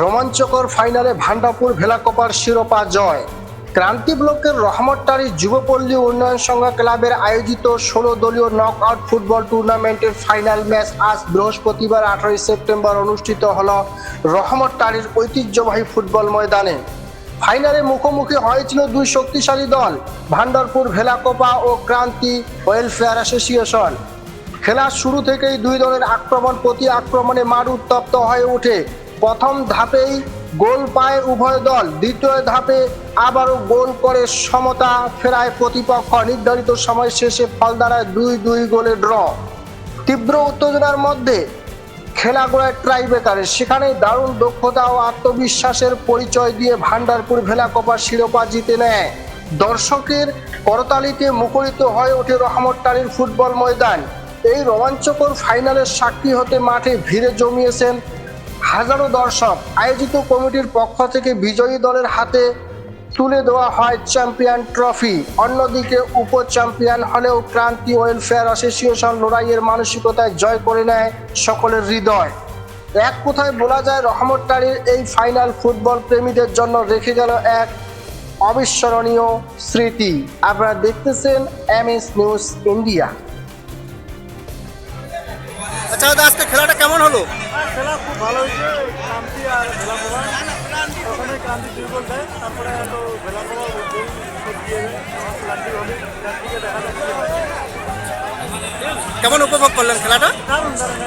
রোমাঞ্চকর ফাইনালে ভান্ডাপুর ভেলাকোপার শিরোপা জয়। ক্রান্তি ব্লকের রহমতটারি যুবপল্লী উন্নয়ন সংঘ ক্লাবের আয়োজিত ষোলো দলীয় নক আউট ফুটবল টুর্নামেন্টের ফাইনাল ম্যাচ আজ বৃহস্পতিবার আঠারোই সেপ্টেম্বর অনুষ্ঠিত হল রহমতটারির ঐতিহ্যবাহী ফুটবল ময়দানে। ফাইনালে মুখোমুখি হয়েছিল দুই শক্তিশালী দল ভান্ডারপুর ভেলাকোপা ও ক্রান্তি ওয়েলফেয়ার অ্যাসোসিয়েশন। খেলার শুরু থেকেই দুই দলের আক্রমণ প্রতি আক্রমণে মাঠ উত্তপ্ত হয়ে ওঠে। প্রথম ধাপেই গোল পায় উভয় দল, দ্বিতীয় ধাপে আবারও গোল করে সমতা ফেরায় প্রতিপক্ষ। নির্ধারিত সময় শেষে ফল দাঁড়ায় দুই দুই গোলে ড্র। তীব্র উত্তেজনার মধ্যে খেলা গড়ায় ট্রাইবেকারে সেখানে দারুণ দক্ষতা ও আত্মবিশ্বাসের পরিচয় দিয়ে ভান্ডারপুর ভেলাকোপা শিরোপা জিতে নেয়। দর্শকের করতালিতে মুখরিত হয়ে ওঠে রহমতটারির ফুটবল ময়দান। এই রোমাঞ্চকর ফাইনালের সাক্ষী হতে মাঠে ভিড়ে জমিয়েছেন হাজারো দর্শক। আয়োজিত কমিটির পক্ষ থেকে বিজয়ী দলের হাতে তুলে দেওয়া হয় চ্যাম্পিয়ন ট্রফি। অন্যদিকে উপ চ্যাম্পিয়ন হলেও ক্রান্তি ওয়েলফেয়ার অ্যাসোসিয়েশন লড়াইয়ের মানসিকতায় জয় করে নেয় সকলের হৃদয়। এক কথায় বলা যায় রহমতটারির এই ফাইনাল ফুটবল প্রেমীদের জন্য রেখে গেল এক অবিস্মরণীয় স্মৃতি। আপনারা দেখতেছেন এম নিউজ ইন্ডিয়া। আচ্ছা দাদা আজকে খেলাটা কেমন হলো? খেলা খুব ভালো হয়েছে। ক্রান্তি আর ক্রান্তি দুই গোল দেয়। তারপরে তো গোল দিয়ে ক্রান্তি হবে ক্রান্তিকে দেখা যাচ্ছে। কেমন উপভোগ করলেন খেলাটা? দারুণ দারুণ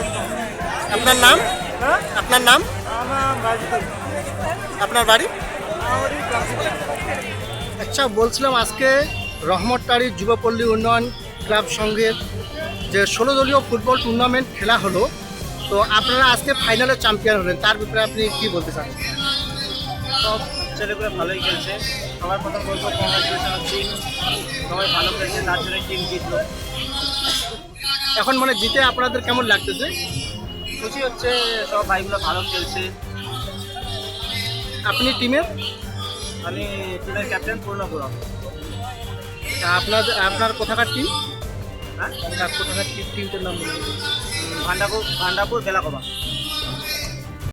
আপনার নাম? হ্যাঁ? আপনার নাম? আপনার বাড়ি? আচ্ছা বলছিলাম আজকে রহমতটারি যুবপল্লী উন্নয়ন ক্লাব সংঘের যে ষোলো দলীয় ফুটবল টুর্নামেন্ট খেলা হলো তো আপনারা আজকে ফাইনালে চ্যাম্পিয়ন হলেন তার ব্যাপারে আপনি কি বলতে চান? সব ছেলেগুলো ভালোই খেলছে। সবার প্রথম বলব কংগ্রেচুলেশন টিম সবাই ভালো খেলছে তার জন্য টিম জিতলো। এখন মানে জিতে আপনাদের কেমন লাগতেছে? খুশি হচ্ছে সব ভাইগুলো ভালো খেলছে। আপনি টিমের আমি টিমের ক্যাপ্টেন পূর্ণপুরম। আপনার আপনার কোথাকার টিম হ্যাঁ কোথাকার টিম টিমটার নাম। ভান্ডাপুর ভান্ডাপুর বেলাকোবা